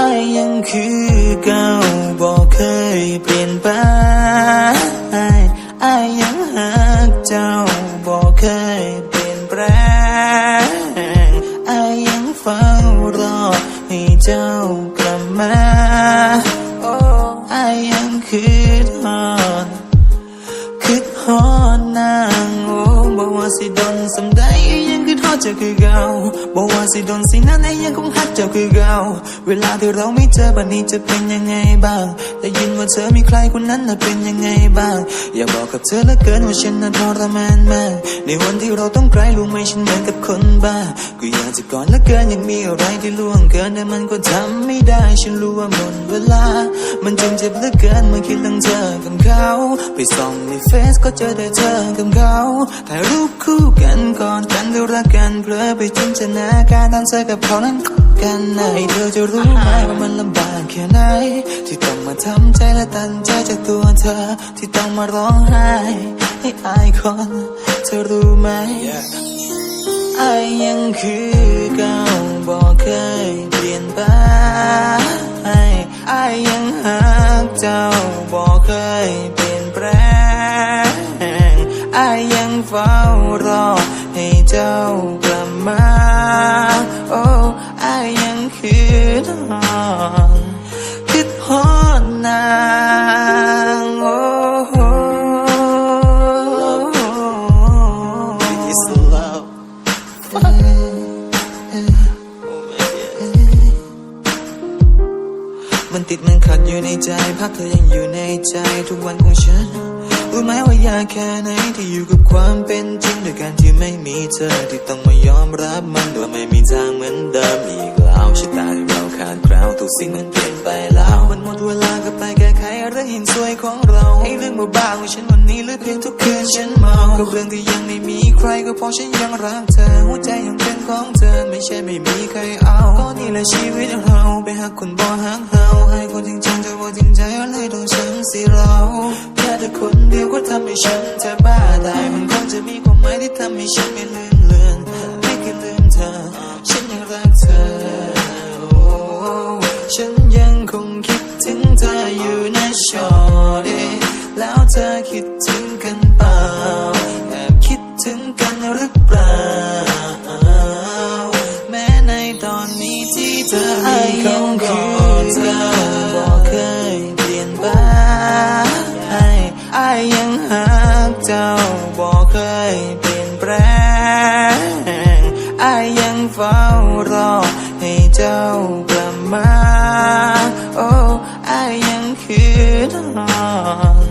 อายยังคือเก่าบอกเคยเปลี่ยนไปอายยังหักเจ้าบอกเคยเปลี่ยนแปลงอายยังเฝ้ารอให้เจ้ากลับมาโอ้อายยังคิดฮอดคิดฮอดนางโอ้บอกว่าสิโดนสำได้ เจ้าคือเก่าบอกว่าสิโดนสินั้นไอ้ยังคงฮักเจ้าคือเก่าเวลาที่เราไม่เจอบัดนี้จะเป็นยังไงบ้างได้ยินว่าเธอมีใครคนนั้นน่ะเป็นยังไงบ้าง อยากบอกกับเธอเหลือเกินว่าฉันน่ะทรมานมากในวันที่เราต้องไกลรู้ไหมฉันเหมือนกับคนบ้าก็อยากจะกอดเหลือเกินยังมีอะไรที่ล่วงเกินแต่มันก็ทำไม่ได้ฉันรู้ว่าหมดเวลา มันจึงเจ็บเหลือเกินเมื่อคิดถึงเธอกับเขาไปส่องในเฟซก็เจอแต่เธอกับเขาถ่ายรูปคู่กันก่อนกันดูรักกันเผลอไปจินตนาการตอนเธอกับเขานั้นกันไหนเธอจะรู้ไหมว่ามันลำบากแค่ไหน ที่ต้องมาทำใจและตัดใจจากตัวเธอ ที่ต้องมาร้องไห้ ให้อายคนเธอรู้ไหมอายยังคือเก่าบอกเคยเปลี่ยนไปอายยังหักเจ้าบอกเคยเปลี่ยนแปลงอายยังเฝ้ารอ ให้เจ้ากลับมาโอ้อายยังคิดฮอดคิดฮอดนางโอ้โห This is love มันติดมันขัดอยู่ในใจภาพเธอยังอยู่ในใจทุกวันของฉัน รู้ไหมว่ายากแค่ไหนที่อยู่กับความเป็นจริงด้วยการที่ไม่มีเธอที่ต้องมายอมรับมันว่าไม่มีทางเหมือนเดิมอีกแล้วชะตาที่เราขาดคราวทุกสิ่งมันเปลี่ยนไปแล้ว มันหมดเวลาก็ไปแก้ไขเรื่องเห็นสวยของเราให้เรื่องเบาๆของฉันวันนี้หรือเพียงทุกคืนฉันเมากับเรื่องที่ยังไม่มีใครก็เพราะฉันยังรักเธอหัวใจยังเป็นของเธอไม่ใช่ไม่มีใครเอาก็นี่แหละชีวิตเราไปหักคนบ่หักเฮาให้คนจริง จังจะบ่จริงใจเลยต้องช้ำสิเราแค่แต่คนเดียวก็ทำให้ฉันแทบบ้าตายมันคงจะมีความหมายที่ทำให้ฉันไม่ลืมเลือนไม่เคยลืมเธอ ฉันยังรักเธอโอ้ฉันยังคงคิดถึงเธออยู่นะชอดีแล้วเธอคิดถึงกันเปล่าแอบคิดถึงกันหรือเปล่าแม้ในตอนนี้ที่เธอมีเขาก่อนเธอ ยยังหักเจ้าบอกเคยเปลี่ยนแปลงอายยังเฝ้ารอให้เจ้ากลับมา โอ้อายยังคิดฮอด